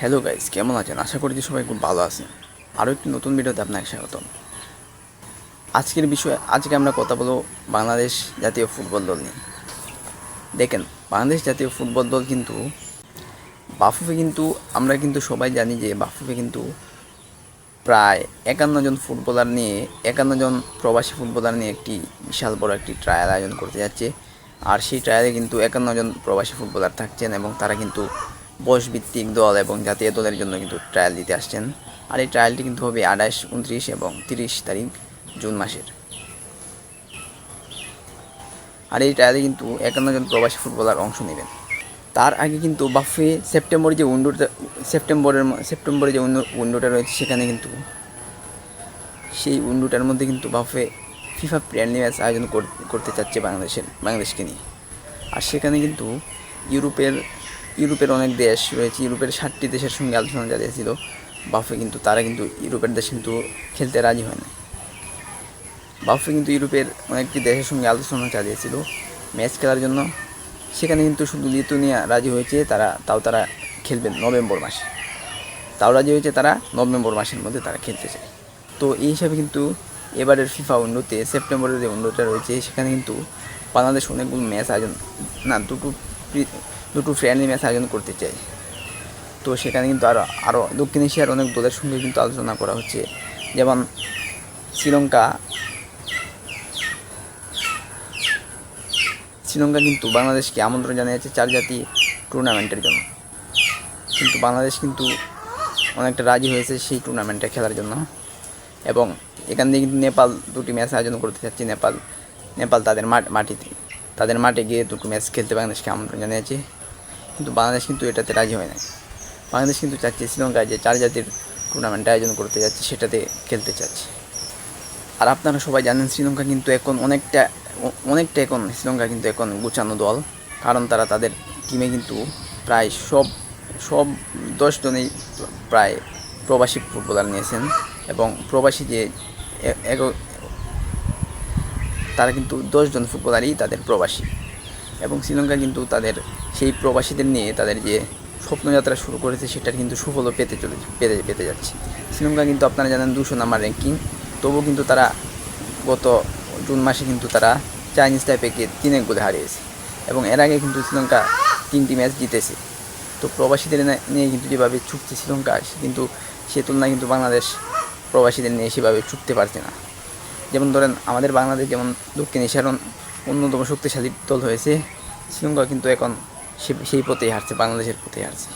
Hello guys কেমন আছেন? আশা করি যে সবাই খুব ভালো আছেন। আরও একটি নতুন ভিডিওতে আপনাকে স্বাগতম। আজকের বিষয়ে, আজকে আমরা কথা বলব বাংলাদেশ জাতীয় ফুটবল দল নিয়ে। দেখেন, বাংলাদেশ জাতীয় ফুটবল দল কিন্তু, বাফুফে কিন্তু, আমরা কিন্তু সবাই জানি যে বাফুফে কিন্তু প্রায় একান্ন জন ফুটবলার নিয়ে, একান্ন জন প্রবাসী ফুটবলার নিয়ে একটি বিশাল বড় একটি ট্রায়াল আয়োজন করতে যাচ্ছে। আর সেই ট্রায়ালে কিন্তু একান্ন জন প্রবাসী ফুটবলার থাকছেন এবং তারা কিন্তু বয়সভিত্তিক দল এবং জাতীয় দলের জন্য কিন্তু ট্রায়াল দিতে আসছেন। আর এই ট্রায়ালটি কিন্তু হবে আঠাশ, উনত্রিশ এবং তিরিশ তারিখ জুন মাসের। আর এই ট্রায়ালে কিন্তু একান্ন জন প্রবাসী ফুটবলার অংশ নেবেন। তার আগে কিন্তু বাফে সেপ্টেম্বরে যে উইন্ডোটা, সেপ্টেম্বরের সেপ্টেম্বরে যে উইন্ডো, উইন্ডোটা রয়েছে, সেখানে কিন্তু সেই উইন্ডোটার মধ্যে কিন্তু বাফে ফিফা ফ্রেন্ডলি ম্যাচ আয়োজন কর- করতে চাচ্ছে বাংলাদেশের, বাংলাদেশকে নিয়ে। আর সেখানে কিন্তু ইউরোপের ইউরোপের অনেক দেশ রয়েছে, ইউরোপের ষাটটি দেশের সঙ্গে আলোচনা চালিয়েছিল বাফে কিন্তু, তারা কিন্তু ইউরোপের দেশ কিন্তু খেলতে রাজি হয় না বাফে কিন্তু ইউরোপের অনেকটি দেশের সঙ্গে আলোচনা চালিয়েছিল ম্যাচ খেলার জন্য। সেখানে কিন্তু শুধু লিতুনিয়া রাজি হয়েছে, তারা, তাও তারা খেলবেন নভেম্বর মাসে। তাও রাজি হয়েছে তারা, নভেম্বর মাসের মধ্যে তারা খেলতে চায়। তো এই হিসাবে কিন্তু এবারের ফিফা উন্ডোতে সেপ্টেম্বরের যে উন্ডোটা রয়েছে, সেখানে কিন্তু বাংলাদেশ অনেকগুলো ম্যাচ আয়োজন না, দুটো দুটো ফ্রেন্ডলি ম্যাচ আয়োজন করতে চাই। তো সেখানে কিন্তু আরও আরও দক্ষিণ এশিয়ার অনেক দলের সঙ্গে কিন্তু আলোচনা করা হচ্ছে। যেমন শ্রীলঙ্কা শ্রীলঙ্কা কিন্তু বাংলাদেশকে আমন্ত্রণ জানিয়েছে চার জাতি টুর্নামেন্টের জন্য। কিন্তু বাংলাদেশ কিন্তু অনেকটা রাজি হয়েছে সেই টুর্নামেন্টে খেলার জন্য। এবং এখান থেকে কিন্তু নেপাল দুটি ম্যাচ আয়োজন করতে চাচ্ছে নেপাল নেপাল তাদের মাটিতে, তাদের মাঠে গিয়ে দুটো ম্যাচ খেলতে বাংলাদেশকে আমন্ত্রণ জানিয়েছে। কিন্তু বাংলাদেশ কিন্তু এটাতে রাজি হয় না বাংলাদেশ কিন্তু চাচ্ছে শ্রীলঙ্কায় যে চার জাতির টুর্নামেন্ট আয়োজন করতে যাচ্ছে, সেটাতে খেলতে চাচ্ছে। আর আপনারা সবাই জানেন শ্রীলঙ্কা কিন্তু এখন অনেকটা অনেকটা এখন শ্রীলঙ্কা কিন্তু এখন গুছানো দল, কারণ তারা তাদের টিমে কিন্তু প্রায় সব সব দশ জনেই প্রায় প্রবাসী ফুটবলার নিয়েছেন এবং প্রবাসী যে তারা কিন্তু দশজন ফুটবলারই তাদের প্রবাসী। এবং শ্রীলঙ্কা কিন্তু তাদের সেই প্রবাসীদের নিয়ে তাদের যে স্বপ্নযাত্রা শুরু করেছে, সেটার কিন্তু সুফলও পেতে চলে, পেতে পেতে যাচ্ছে। শ্রীলঙ্কা কিন্তু আপনারা জানেন দুশো নাম্বার র্যাঙ্কিং তবুও কিন্তু তারা গত জুন মাসে কিন্তু তারা চাইনিজ টাইপেকে তিন এক গোলে হারিয়েছে এবং এর আগে কিন্তু শ্রীলঙ্কা তিনটি ম্যাচ জিতেছে। তো প্রবাসীদের নিয়ে কিন্তু যেভাবে ছুটছে শ্রীলঙ্কা, সে কিন্তু, সে তুলনায় কিন্তু বাংলাদেশ প্রবাসীদের নিয়ে সেভাবে ছুটতে পারছে না। যেমন ধরেন আমাদের বাংলাদেশ, যেমন দক্ষিণ এশিয়ার অন্যতম শক্তিশালী দল হয়েছে। শ্রীলঙ্কা কিন্তু এখন সেই পথেই হারছে বাংলাদেশের পথেই হারছে।